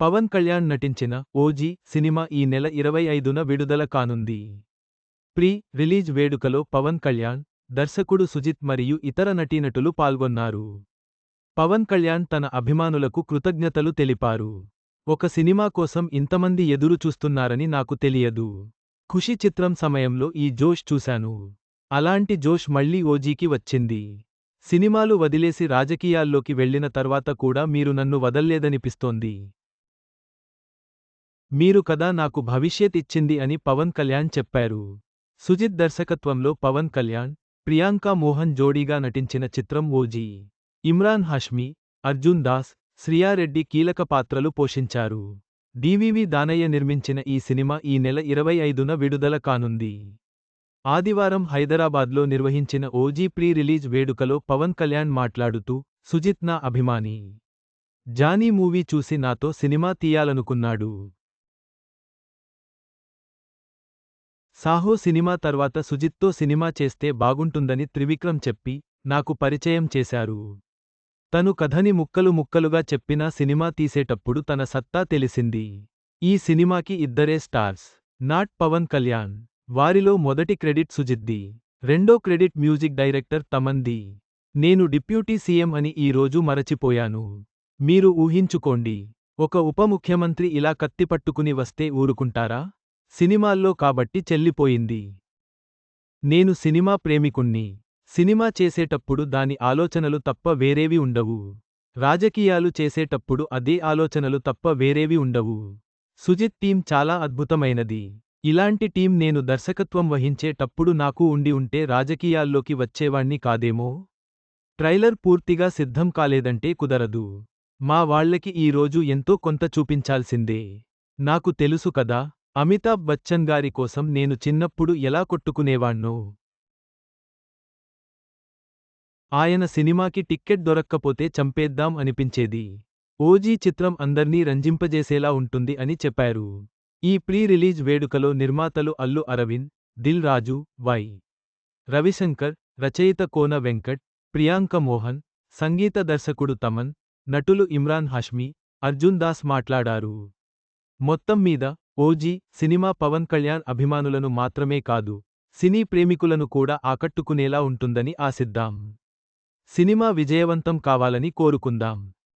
పవన్ కళ్యాణ్ నటించిన OG cinema ఈ నెల ఇరవై ఐదున విడుదల కానుంది. ప్రీ రిలీజ్ వేడుకలో పవన్ కళ్యాణ్ దర్శకుడు సుజిత్ మరియు ఇతర నటీనటులు పాల్గొన్నారు. పవన్ కళ్యాణ్ తన అభిమానులకు కృతజ్ఞతలు తెలిపారు. ఒక సినిమా కోసం ఇంతమంది ఎదురు చూస్తున్నారని నాకు తెలియదు. ఖుషి చిత్రం సమయంలో ఈ జోష్ చూశాను. అలాంటి జోష్ మళ్ళీ ఓజీకి వచ్చింది. సినిమాలు వదిలేసి రాజకీయాల్లోకి వెళ్ళిన తర్వాత కూడా మీరు నన్ను వదల్లేదనిపిస్తోంది. మీరు కదా నాకు భవిష్యత్ ఇచ్చింది అని పవన్ కళ్యాణ్ చెప్పారు. సుజిత్ దర్శకత్వంలో పవన్ కళ్యాణ్ ప్రియాంక మోహన్ జోడీగా నటించిన చిత్రం ఓజీ. ఇమ్రాన్ హష్మీ అర్జున్ దాస్ శ్రియారెడ్డి కీలక పాత్రలు పోషించారు. డివివి దానయ్య నిర్మించిన ఈ సినిమా ఈ నెల ఇరవై ఐదున విడుదల కానుంది. ఆదివారం హైదరాబాద్లో నిర్వహించిన ఓజీ ప్రీ రిలీజ్ వేడుకలో పవన్ కళ్యాణ్ మాట్లాడుతూ సుజిత్ నా అభిమాని. జానీ మూవీ చూసి నాతో సినిమా తీయాలనుకున్నాడు. సాహో సినిమా తర్వాత సుజిత్తో సినిమా చేస్తే బాగుంటుందని త్రివిక్రమ్ చెప్పి నాకు పరిచయం చేశారు. తను కథని ముక్కలు ముక్కలుగా చెప్పినా సినిమా తీసేటప్పుడు తన సత్తా తెలిసింది. ఈ సినిమాకి ఇద్దరే స్టార్స్. నాట్ పవన్ కళ్యాణ్. వారిలో మొదటి క్రెడిట్ సుజిద్ది రెండో క్రెడిట్ మ్యూజిక్ డైరెక్టర్ తమంది నేను డిప్యూటీ సీఎం అని ఈ రోజు మరచిపోయాను. మీరు ఊహించుకోండి. ఒక ఉప ముఖ్యమంత్రి ఇలా కత్తిపట్టుకుని వస్తే ఊరుకుంటారా? సినిమాల్లో కాబట్టి చెల్లిపోయింది. నేను సినిమా ప్రేమికుణ్ణి. సినిమా చేసేటప్పుడు దాని ఆలోచనలు తప్ప వేరేవి ఉండవు. రాజకీయాలు చేసేటప్పుడు అదే ఆలోచనలు తప్ప వేరేవి ఉండవు. సుజిత్ టీం చాలా అద్భుతమైనది. ఇలాంటి టీం నేను దర్శకత్వం వహించేటప్పుడు నాకు ఉండి ఉంటే రాజకీయాల్లోకి వచ్చేవాణ్ణి కాదేమో? ట్రైలర్ పూర్తిగా సిద్ధం కాలేదంటే కుదరదు. మా వాళ్ళకి ఈ రోజు ఎంతో కొంత చూపించాల్సిందే. నాకు తెలుసు కదా అమితాబ్ బచ్చన్ గారి కోసం నేను చిన్నప్పుడు ఎలా కొట్టుకునేవాణ్ణో? ఆయన సినిమాకి టిక్కెట్ దొరక్కపోతే చంపేద్దాం అనిపించేది. ఓజీ చిత్రం అందర్నీ రంజింపజేసేలా ఉంటుంది అని చెప్పారు. ఈ ప్రీ రిలీజ్ వేడుకలో నిర్మాతలు అల్లు అరవింద్ దిల్ రాజు వై. రవిశంకర్ రచయిత కోన వెంకట్ ప్రియాంక మోహన్ సంగీత దర్శకుడు తమన్ నటులు ఇమ్రాన్ హాష్మీ అర్జున్ దాస్ మాట్లాడారు. మొత్తం మీద ఓజీ సినిమా పవన్ కళ్యాణ్ అభిమానులను మాత్రమే కాదు సినీ ప్రేమికులను కూడా ఆకట్టుకునేలా ఉంటుందని ఆశిద్దాం. సినిమా విజయవంతం కావాలని కోరుకుందాం.